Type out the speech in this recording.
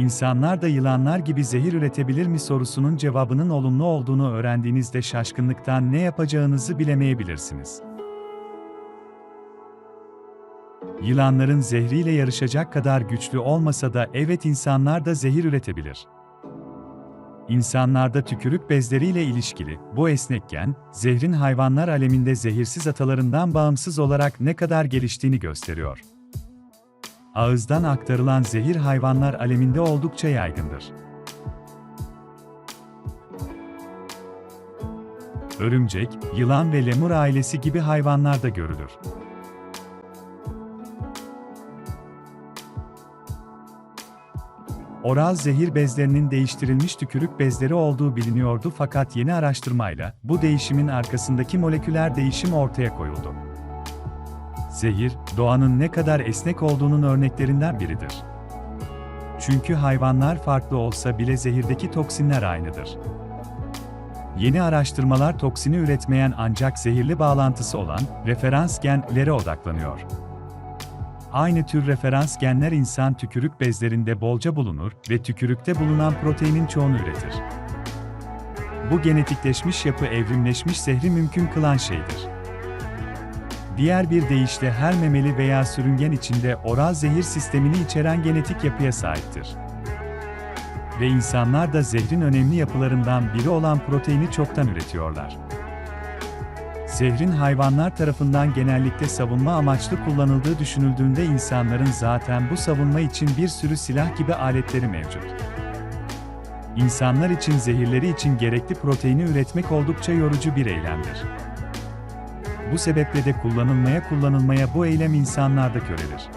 İnsanlar da yılanlar gibi zehir üretebilir mi sorusunun cevabının olumlu olduğunu öğrendiğinizde şaşkınlıktan ne yapacağınızı bilemeyebilirsiniz. Yılanların zehriyle yarışacak kadar güçlü olmasa da evet insanlar da zehir üretebilir. İnsanlarda tükürük bezleriyle ilişkili bu esnek zehrin hayvanlar aleminde zehirsiz atalarından bağımsız olarak ne kadar geliştiğini gösteriyor. Ağızdan aktarılan zehir hayvanlar aleminde oldukça yaygındır. Örümcek, yılan ve lemur ailesi gibi hayvanlarda görülür. Oral zehir bezlerinin değiştirilmiş tükürük bezleri olduğu biliniyordu fakat yeni araştırmayla bu değişimin arkasındaki moleküler değişim ortaya koyuldu. Zehir, doğanın ne kadar esnek olduğunun örneklerinden biridir. Çünkü hayvanlar farklı olsa bile zehirdeki toksinler aynıdır. Yeni araştırmalar toksini üretmeyen ancak zehirli bağlantısı olan referans genlere odaklanıyor. Aynı tür referans genler insan tükürük bezlerinde bolca bulunur ve tükürükte bulunan proteinin çoğunu üretir. Bu genetikleşmiş yapı evrimleşmiş zehri mümkün kılan şeydir. Diğer bir deyişle her memeli veya sürüngen içinde oral zehir sistemini içeren genetik yapıya sahiptir. Ve insanlar da zehrin önemli yapılarından biri olan proteini çoktan üretiyorlar. Zehrin hayvanlar tarafından genellikle savunma amaçlı kullanıldığı düşünüldüğünde insanların zaten bu savunma için bir sürü silah gibi aletleri mevcut. İnsanlar için zehirleri için gerekli proteini üretmek oldukça yorucu bir eylemdir. Bu sebeple de kullanılmaya kullanılmaya bu eylem insanlarda körelir.